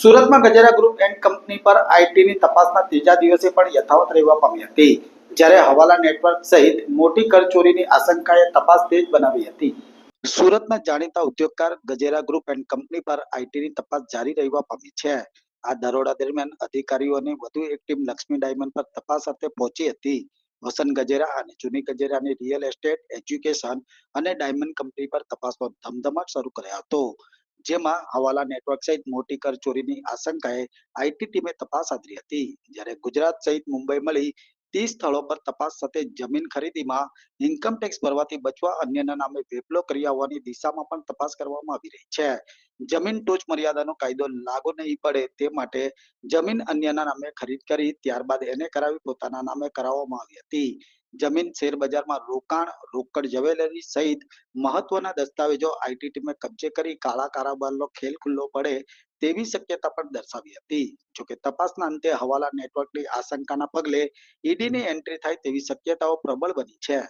સુરતમાં Gajera group and company પર આઈટીની તપાસના ત્રીજા દિવસે પણ યથાવત રહેવા પામી હતી. જ્યારે હવાલા નેટવર્ક સહિત મોટી કરચોરીની આશંકાએ તપાસ તેજ બનાવી હતી. સુરતના જાણીતા ઉદ્યોગકાર ગજેરા ગ્રુપ એન્ડ કંપની પર આઈટીની તપાસ જારી રહેવા પામી છે. આ દરોડા દરમિયાન અધિકારીઓની વધુ એક ટીમ લક્ષ્મી ડાયમંડ પર તપાસ અર્થે પહોંચી હતી. વસંત ગજેરા અને જૂની ગજેરાની રિયલ એસ્ટેટ, એજ્યુકેશન અને ડાયમંડ કંપની પર તપાસનો ધમધમાટ શરૂ કર્યો હતો. જેમાં હવાલા નેટવર્ક સહિત મોટી કર ચોરીની આશંકાએ આઈટી ટીમે તપાસ આદરી હતી. જ્યારે ગુજરાત સહિત મુંબઈ મળી ત્રીસ સ્થળો પર તપાસ સાથે જમીન ખરીદીમાં ઇન્કમ ટેક્સ ભરવાથી બચવા અન્યના નામે વેપલો કર્યા હોવાની દિશામાં પણ તપાસ કરવામાં આવી રહી છે. જમીન ટોચ મર્યાદાનો કાયદો લાગુ નહીં પડે તે માટે જમીન અન્યના નામે ખરીદ કરી ત્યારબાદ એને કરાવી પોતાના નામે કરાવવામાં આવી હતી. જમીન શેર બજારમાં રોકાણ, રોકડ જવેલરી સહિત મહત્વના દસ્તાવેજો આઈટી ટીમે કબજે કરી કાળા કારોબારનો ખેલ ખુલ્લો પડે તેવી શક્યતા પણ દર્શાવી હતી. જોકે તપાસના અંતે હવાલા નેટવર્કની આશંકાના પગલે ઈડીની એન્ટ્રી થાય તેવી શક્યતાઓ પ્રબળ બની છે.